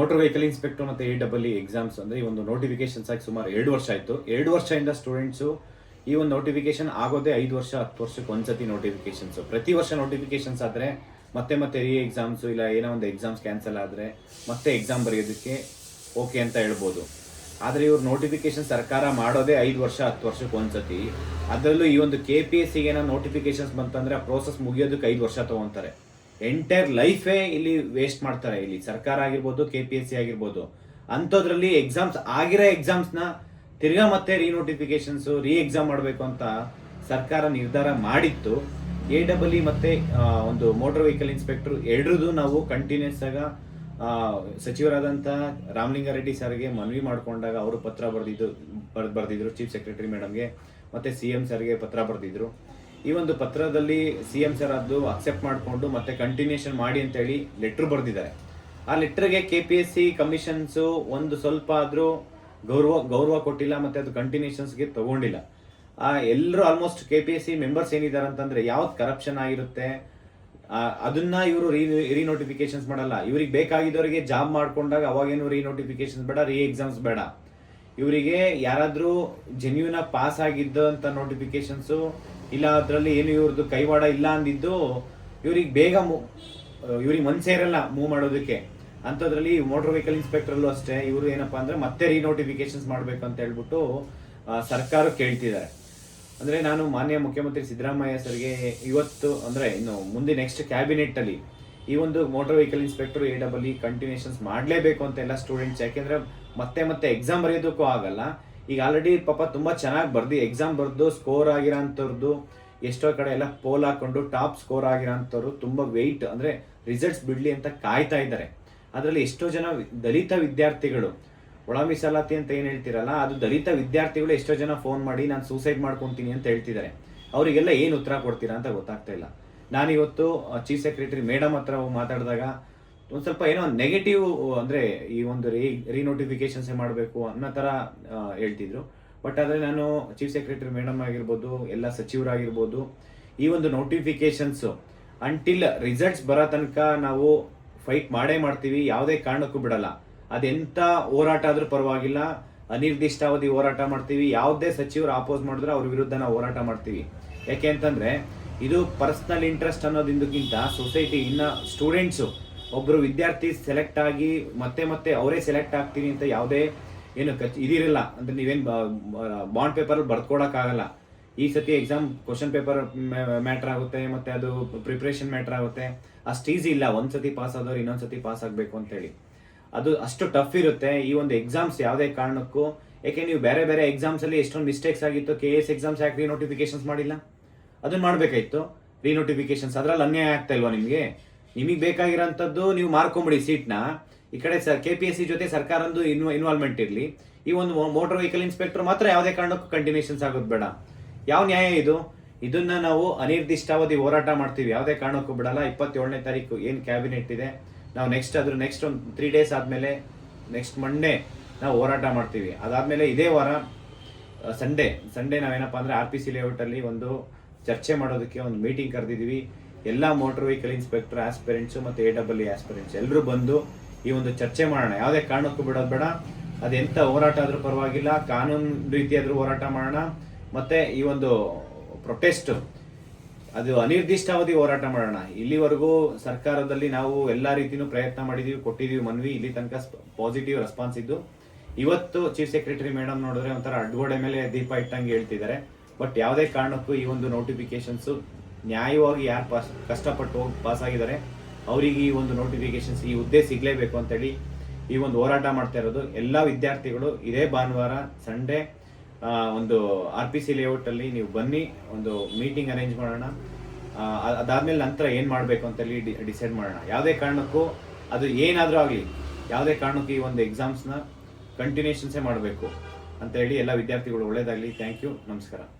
Motor vehicle inspector ಮತ್ತೆ A double E exams ಅಂದ್ರೆ ಈ ಒಂದು ನೋಟಿಫಿಕೇಶನ್ಸ್ ಆಗಿ ಸುಮಾರು ಎರಡು ವರ್ಷ ಆಯಿತು. ಎರಡು ವರ್ಷದಿಂದ ಸ್ಟೂಡೆಂಟ್ಸು ಈ ಒಂದು ನೋಟಿಫಿಕೇಶನ್ ಆಗೋದೇ ಐದು ವರ್ಷ, ಹತ್ತು ವರ್ಷಕ್ಕೆ ಒಂದ್ಸತಿ ನೋಟಿಫಿಕೇಶನ್ಸ್ ಪ್ರತಿ ವರ್ಷ ನೋಟಿಫಿಕೇಶನ್ಸ್ ಆದ್ರೆ ಮತ್ತೆ ಮತ್ತೆ ರೀ ಎಕ್ಸಾಮ್ಸ್ ಇಲ್ಲ, ಏನೋ ಒಂದು ಎಕ್ಸಾಮ್ಸ್ ಕ್ಯಾನ್ಸಲ್ ಆದ್ರೆ ಮತ್ತೆ ಎಕ್ಸಾಮ್ ಬರೆಯೋದಕ್ಕೆ ಓಕೆ ಅಂತ ಹೇಳ್ಬೋದು. ಆದರೆ ಇವ್ರು ನೋಟಿಫಿಕೇಶನ್ ಸರ್ಕಾರ ಮಾಡೋದೇ ಐದು ವರ್ಷ, ಹತ್ತು ವರ್ಷಕ್ಕೆ ಒಂದ್ಸತಿ. ಅದರಲ್ಲೂ ಈ ಒಂದು ಕೆ ಪಿ ಎಸ್ ಸಿಗೆ ಏನೋ ನೋಟಿಫಿಕೇಶನ್ಸ್ ಬಂತಂದ್ರೆ ಆ ಪ್ರೋಸೆಸ್ ಮುಗಿಯೋದಕ್ಕೆ ಐದು ವರ್ಷ ತಗೊಂತಾರೆ. ಎಂಟೈರ್ ಲೈಫೇ ಇಲ್ಲಿ ವೇಸ್ಟ್ ಮಾಡ್ತಾರೆ. ಇಲ್ಲಿ ಸರ್ಕಾರ ಆಗಿರ್ಬೋದು ಕೆ ಪಿ ಎಸ್ ಸಿ ಆಗಿರ್ಬೋದು. ಅಂಥದ್ರಲ್ಲಿ ಎಕ್ಸಾಮ್ಸ್ ಆಗಿರೋ ಎಕ್ಸಾಮ್ಸ್ನ ತಿರ್ಗಾ ಮತ್ತೆ ರೀನೋಟಿಫಿಕೇಶನ್ಸ್ ರೀ ಎಕ್ಸಾಮ್ ಮಾಡಬೇಕು ಅಂತ ಸರ್ಕಾರ ನಿರ್ಧಾರ ಮಾಡಿತ್ತು. ಎ ಡಬಲ್ ಇ ಮತ್ತೆ ಒಂದು ಮೋಟಾರ್ ವೆಹಿಕಲ್ ಇನ್ಸ್ಪೆಕ್ಟರ್ ಎರಡರದು ನಾವು ಕಂಟಿನ್ಯೂಸ್ ಆಗ ಸಚಿವರಾದಂಥ ರಾಮಲಿಂಗಾರೆಡ್ಡಿ ಸರ್ಗೆ ಮನವಿ ಮಾಡಿಕೊಂಡಾಗ ಅವರು ಪತ್ರ ಬರೆದಿದ್ದು, ಬರ್, ಬರೆದಿದ್ರು. ಚೀಫ್ ಸೆಕ್ರೆಟರಿ ಮೇಡಮ್ಗೆ ಮತ್ತೆ ಸಿ ಎಂ ಸರ್ಗೆ ಪತ್ರ ಬರೆದಿದ್ರು. ಈ ಒಂದು ಪತ್ರದಲ್ಲಿ ಸಿ ಎಂ ಸರ್ ಅದು ಅಕ್ಸೆಪ್ಟ್ ಮಾಡಿಕೊಂಡು ಮತ್ತೆ ಕಂಟಿನ್ಯೂಷನ್ ಮಾಡಿ ಅಂತೇಳಿ ಲೆಟ್ರ್ ಬರೆದಿದ್ದಾರೆ. ಆ ಲೆಟರ್ಗೆ K P S C commissions ಒಂದು ಸ್ವಲ್ಪ ಆದರೂ ಗೌರವ ಗೌರವ ಕೊಟ್ಟಿಲ್ಲ ಮತ್ತೆ ಅದು ಕಂಟಿನ್ಯೂಷನ್ಸ್ಗೆ ತಗೊಂಡಿಲ್ಲ. ಆ ಎಲ್ಲರೂ almost K P S C members ಏನಿದ್ದಾರೆ ಅಂತಂದ್ರೆ ಯಾವ್ದು ಕರಪ್ಷನ್ ಆಗಿರುತ್ತೆ ಅದನ್ನ ಇವರು ರೀ ನೋಟಿಫಿಕೇಶನ್ಸ್ ಮಾಡಲ್ಲ. ಇವ್ರಿಗೆ ಬೇಕಾಗಿದ್ದವರಿಗೆ ಜಾಬ್ ಮಾಡ್ಕೊಂಡಾಗ ಅವಾಗೇನು ರೀನೋಟಿಫಿಕೇಶನ್ಸ್ ಬೇಡ ರೀ ಎಕ್ಸಾಮ್ಸ್ ಬೇಡ. ಇವರಿಗೆ ಯಾರಾದ್ರೂ ಜೆನ್ಯೂನ್ ಪಾಸ್ ಆಗಿದ್ದಂತ ನೋಟಿಫಿಕೇಶನ್ಸ್ ಇಲ್ಲ ಅದರಲ್ಲಿ ಏನು ಇವ್ರದ್ದು ಕೈವಾಡ ಇಲ್ಲ ಅಂದಿದ್ದು, ಇವ್ರಿಗೆ ಬೇಗ ಇವ್ರಿಗೆ ಮನ್ಸೇ ಇರಲ್ಲ ಮೂವ್ ಮಾಡೋದಕ್ಕೆ. ಅಂಥದ್ರಲ್ಲಿ ಮೋಟರ್ ವೆಹಿಕಲ್ ಇನ್ಸ್ಪೆಕ್ಟ್ರಲ್ಲೂ ಅಷ್ಟೇ, ಇವರು ಏನಪ್ಪಾ ಅಂದ್ರೆ ಮತ್ತೆ ರೀ ನೋಟಿಫಿಕೇಶನ್ಸ್ ಮಾಡಬೇಕು ಅಂತ ಹೇಳ್ಬಿಟ್ಟು ಸರ್ಕಾರ ಕೇಳ್ತಿದ್ದಾರೆ. ಅಂದ್ರೆ ನಾನು ಮಾನ್ಯ ಮುಖ್ಯಮಂತ್ರಿ ಸಿದ್ದರಾಮಯ್ಯ ಸರ್ಗೆ ಇವತ್ತು ಅಂದ್ರೆ ಇನ್ನು ಮುಂದೆ ನೆಕ್ಸ್ಟ್ ಕ್ಯಾಬಿನೆಟ್ ಅಲ್ಲಿ ಈ ಒಂದು motor vehicle inspector A double E continuations ಮಾಡಲೇಬೇಕು ಅಂತ ಎಲ್ಲ ಸ್ಟೂಡೆಂಟ್ಸ್ ಯಾಕೆಂದ್ರೆ ಮತ್ತೆ ಮತ್ತೆ ಎಕ್ಸಾಮ್ ಬರೆಯೋದಕ್ಕೂ ಆಗಲ್ಲ. ಈಗ ಆಲ್ರೆಡಿ ಪಾಪ ತುಂಬಾ ಚೆನ್ನಾಗಿ ಬರ್ದು. ಎಕ್ಸಾಮ್ ಬರ್ದು ಸ್ಕೋರ್ ಆಗಿರೋಂಥವ್ರದ್ದು ಎಷ್ಟೋ ಕಡೆ ಎಲ್ಲ ಪೋಲ್ ಹಾಕೊಂಡು ಟಾಪ್ ಸ್ಕೋರ್ ಆಗಿರೋಂಥವ್ರು ತುಂಬಾ ವೆಯ್ಟ್ ಅಂದ್ರೆ ರಿಸಲ್ಟ್ಸ್ ಬಿಡ್ಲಿ ಅಂತ ಕಾಯ್ತಾ ಇದ್ದಾರೆ. ಅದರಲ್ಲಿ ಎಷ್ಟೋ ಜನ ದಲಿತ ವಿದ್ಯಾರ್ಥಿಗಳು, ಒಳ ಮೀಸಲಾತಿ ಅಂತ ಏನು ಹೇಳ್ತಿರಲ್ಲ, ಅದು ದಲಿತ ವಿದ್ಯಾರ್ಥಿಗಳು ಎಷ್ಟೋ ಜನ ಫೋನ್ ಮಾಡಿ, ನಾನು ಸೂಸೈಡ್ ಮಾಡ್ಕೊಂತೀನಿ ಅಂತ ಹೇಳ್ತಿದ್ದಾರೆ. ಅವರಿಗೆಲ್ಲ ಏನು ಉತ್ತರ ಕೊಡ್ತೀರಾ ಅಂತ ಗೊತ್ತಾಗ್ತಾ ಇಲ್ಲ. ನಾನು ಇವತ್ತು ಚೀಫ್ ಸೆಕ್ರೆಟರಿ ಮೇಡಮ್ ಹತ್ರ ಮಾತಾಡಿದಾಗ ಒಂದು ಸ್ವಲ್ಪ ಏನೋ ನೆಗೆಟಿವ್ ಅಂದ್ರೆ ಈ ಒಂದು ರೀ ರೀನೋಟಿಫಿಕೇಶನ್ಸ್ ಮಾಡಬೇಕು ಅನ್ನೋ ಥರ ಹೇಳ್ತಿದ್ರು. ಬಟ್ ಆದ್ರೆ ನಾನು ಚೀಫ್ ಸೆಕ್ರೆಟರಿ ಮೇಡಮ್ ಆಗಿರ್ಬೋದು, ಎಲ್ಲ ಸಚಿವರಾಗಿರ್ಬೋದು, ಈ ಒಂದು ನೋಟಿಫಿಕೇಶನ್ಸ್ ಅಂಟಿಲ್ ರಿಸಲ್ಟ್ಸ್ ಬರೋ ತನಕ ನಾವು ಫೈಟ್ ಮಾಡೇ ಮಾಡ್ತೀವಿ, ಯಾವುದೇ ಕಾರಣಕ್ಕೂ ಬಿಡಲ್ಲ. ಅದೆಂತ ಹೋರಾಟ ಆದರೂ ಪರವಾಗಿಲ್ಲ. ಅನಿರ್ದಿಷ್ಟಾವಧಿ ಹೋರಾಟ ಮಾಡ್ತೀವಿ. ಯಾವುದೇ ಸಚಿವರು ಆಪೋಸ್ ಮಾಡಿದ್ರೆ ಅವ್ರ ವಿರುದ್ಧ ನಾವು ಹೋರಾಟ ಮಾಡ್ತೀವಿ. ಯಾಕೆ ಅಂತಂದ್ರೆ ಇದು ಪರ್ಸನಲ್ ಇಂಟ್ರೆಸ್ಟ್ ಅನ್ನೋದಿಂದಕ್ಕಿಂತ ಸೊಸೈಟಿ ಇನ್ನ ಸ್ಟೂಡೆಂಟ್ಸು ಒಬ್ಬರು ವಿದ್ಯಾರ್ಥಿ ಸೆಲೆಕ್ಟ್ ಆಗಿ ಮತ್ತೆ ಮತ್ತೆ ಅವರೇ ಸೆಲೆಕ್ಟ್ ಆಗ್ತೀನಿ ಅಂತ ಯಾವುದೇ ಏನು ಕಚ್ ಇದಿರಲ್ಲ. ಅಂದ್ರೆ ನೀವೇನು ಬಾಂಡ್ ಪೇಪರ್ ಬರ್ಕೊಡೋಕ್ಕಾಗಲ್ಲ ಈ ಸತಿ ಎಕ್ಸಾಮ್ ಕ್ವಶನ್ ಪೇಪರ್ ಮ್ಯಾಟರ್ ಆಗುತ್ತೆ, ಮತ್ತೆ ಅದು ಪ್ರಿಪ್ರೇಷನ್ ಮ್ಯಾಟರ್ ಆಗುತ್ತೆ. ಅಷ್ಟು ಈಸಿ ಇಲ್ಲ. ಒಂದು ಸತಿ ಪಾಸ್ ಆದವ್ರು ಇನ್ನೊಂದು ಸತಿ ಪಾಸ್ ಆಗಬೇಕು ಅಂತ ಹೇಳಿ. ಅದು ಅಷ್ಟು ಟಫ್ ಇರುತ್ತೆ. ಈ ಒಂದು ಎಕ್ಸಾಮ್ಸ್ ಯಾವುದೇ ಕಾರಣಕ್ಕೂ. ಯಾಕೆ ನೀವು ಬೇರೆ ಬೇರೆ ಎಕ್ಸಾಮ್ಸ್ ಅಲ್ಲಿ ಎಷ್ಟೊಂದು ಮಿಸ್ಟೇಕ್ಸ್ ಆಗಿತ್ತು ಕೆ ಎಸ್ ಎಕ್ಸಾಮ್ಸ್ ಯಾಕೆ ರೀನೋಟಿಫಿಕೇಶನ್ಸ್ ಮಾಡಿಲ್ಲ? ಅದನ್ನ ರೀ ನೋಟಿಫಿಕೇಶನ್ಸ್ ಅದ್ರಲ್ಲಿ ಅನ್ಯಾಯ ಆಗ್ತಾ ಇಲ್ವಾ ನಿಮಗೆ? ನಿಮಗೆ ಬೇಕಾಗಿರೋಂಥದ್ದು ನೀವು ಮಾರ್ಕೊಂಬಿಡಿ ಸೀಟ್ನ. ಈ ಕಡೆ sir K P S C ಜೊತೆ ಸರ್ಕಾರಂದು ಇನ್ವ ಇನ್ವಾಲ್ವ್ಮೆಂಟ್ ಇರಲಿ. ಈ ಒಂದು ಮೋಟರ್ ವೆಹಿಕಲ್ ಇನ್ಸ್ಪೆಕ್ಟರ್ ಮಾತ್ರ ಯಾವುದೇ ಕಾರಣಕ್ಕೂ ಕಂಟಿನ್ಯೂಷನ್ಸ್ ಆಗೋದು ಬೇಡ. ಯಾವ ನ್ಯಾಯ ಇದು? ಇದನ್ನ ನಾವು ಅನಿರ್ದಿಷ್ಟಾವಧಿ ಹೋರಾಟ ಮಾಡ್ತೀವಿ. ಯಾವುದೇ ಕಾರಣಕ್ಕೂ ಬಿಡಲ್ಲ. ಇಪ್ಪತ್ತೇಳನೇ ತಾರೀಕು ಏನು ಕ್ಯಾಬಿನೆಟ್ ಇದೆ? ನಾವು ನೆಕ್ಸ್ಟ್ ಅದ್ರ ನೆಕ್ಸ್ಟ್ ಒಂದು ತ್ರೀ ಡೇಸ್ ಆದಮೇಲೆ ನೆಕ್ಸ್ಟ್ ಮಂಡೇ ನಾವು ಹೋರಾಟ ಮಾಡ್ತೀವಿ. ಅದಾದಮೇಲೆ ಇದೇ ವಾರ ಸಂಡೇ ಸಂಡೇ ನಾವೇನಪ್ಪ ಅಂದರೆ ಆರ್ ಪಿ ಸಿ ಲೇಔಟಲ್ಲಿ ಒಂದು ಚರ್ಚೆ ಮಾಡೋದಕ್ಕೆ ಒಂದು ಮೀಟಿಂಗ್ ಕರೆದಿದ್ದೀವಿ ಎಲ್ಲ ಮೋಟರ್ ವೆಹಿಕಲ್ ಇನ್ಸ್ಪೆಕ್ಟರ್ ಆಸ್ಪಿರೆಂಟ್ಸು ಮತ್ತು ಎ ಡಬಲ್ ಆಸ್ಪಿರೆಂಟ್ಸ್ ಎಲ್ಲರೂ ಬಂದು ಈ ಒಂದು ಚರ್ಚೆ ಮಾಡೋಣ. ಯಾವುದೇ ಕಾರಣಕ್ಕೂ ಬಿಡೋದು ಬೇಡ. ಅದೆಂಥ ಹೋರಾಟ ಆದರೂ ಪರವಾಗಿಲ್ಲ. ಕಾನೂನು ರೀತಿಯಾದರೂ ಹೋರಾಟ ಮಾಡೋಣ. ಮತ್ತೆ ಈ ಒಂದು ಪ್ರೊಟೆಸ್ಟ್ ಅದು ಅನಿರ್ದಿಷ್ಟಾವಧಿ ಹೋರಾಟ ಮಾಡೋಣ. ಇಲ್ಲಿವರೆಗೂ ಸರ್ಕಾರದಲ್ಲಿ ನಾವು ಎಲ್ಲ ರೀತಿನೂ ಪ್ರಯತ್ನ ಮಾಡಿದೀವಿ, ಕೊಟ್ಟಿದೀವಿ ಮನವಿ. ಇಲ್ಲಿ ತನಕ ಪಾಸಿಟಿವ್ ರೆಸ್ಪಾನ್ಸ್ ಇದ್ದು. ಇವತ್ತು ಚೀಫ್ ಸೆಕ್ರೆಟರಿ ಮೇಡಮ್ ನೋಡಿದ್ರೆ ಒಂಥರ ಅಡ್ಗೋಡೆ ಮೇಲೆ ದೀಪ ಇಟ್ಟಂಗೆ ಹೇಳ್ತಿದ್ದಾರೆ. ಬಟ್ ಯಾವುದೇ ಕಾರಣಕ್ಕೂ ಈ ಒಂದು ನೋಟಿಫಿಕೇಶನ್ಸ್ ನ್ಯಾಯವಾಗಿ ಯಾರು ಪಾಸ್, ಕಷ್ಟಪಟ್ಟು ಹೋಗಿ ಪಾಸ್ ಆಗಿದ್ದಾರೆ, ಅವರಿಗೆ ಈ ಒಂದು ನೋಟಿಫಿಕೇಶನ್ಸ್ ಈ ಹುದ್ದೆ ಸಿಗಲೇಬೇಕು ಅಂತೇಳಿ ಈ ಒಂದು ಹೋರಾಟ ಮಾಡ್ತಾ ಇರೋದು. ಎಲ್ಲ ವಿದ್ಯಾರ್ಥಿಗಳು ಇದೇ ಭಾನುವಾರ ಸಂಡೇ ಒಂದು ಆರ್ ಪಿ ಸಿ ಲೇಔಟಲ್ಲಿ ನೀವು ಬನ್ನಿ, ಒಂದು ಮೀಟಿಂಗ್ ಅರೇಂಜ್ ಮಾಡೋಣ. ಅದಾದಮೇಲೆ ಅದ್- ಅದಾದ್ಮೇಲೆ ನಂತರ ಏನು ಮಾಡಬೇಕು ಅಂತೇಳಿ ಡಿಸೈಡ್ ಮಾಡೋಣ. ಯಾವುದೇ ಕಾರಣಕ್ಕೂ ಅದು ಏನಾದರೂ ಆಗಲಿ, ಯಾವುದೇ ಕಾರಣಕ್ಕೂ ಈ ಒಂದು ಎಕ್ಸಾಮ್ಸ್ನ ಕಂಟಿನ್ಯೂಷನ್ಸೇ ಮಾಡಬೇಕು ಅಂತ ಹೇಳಿ ಎಲ್ಲ ವಿದ್ಯಾರ್ಥಿಗಳು ಒಳ್ಳೇದಾಗಲಿ. ಥ್ಯಾಂಕ್ ಯು ನಮಸ್ಕಾರ.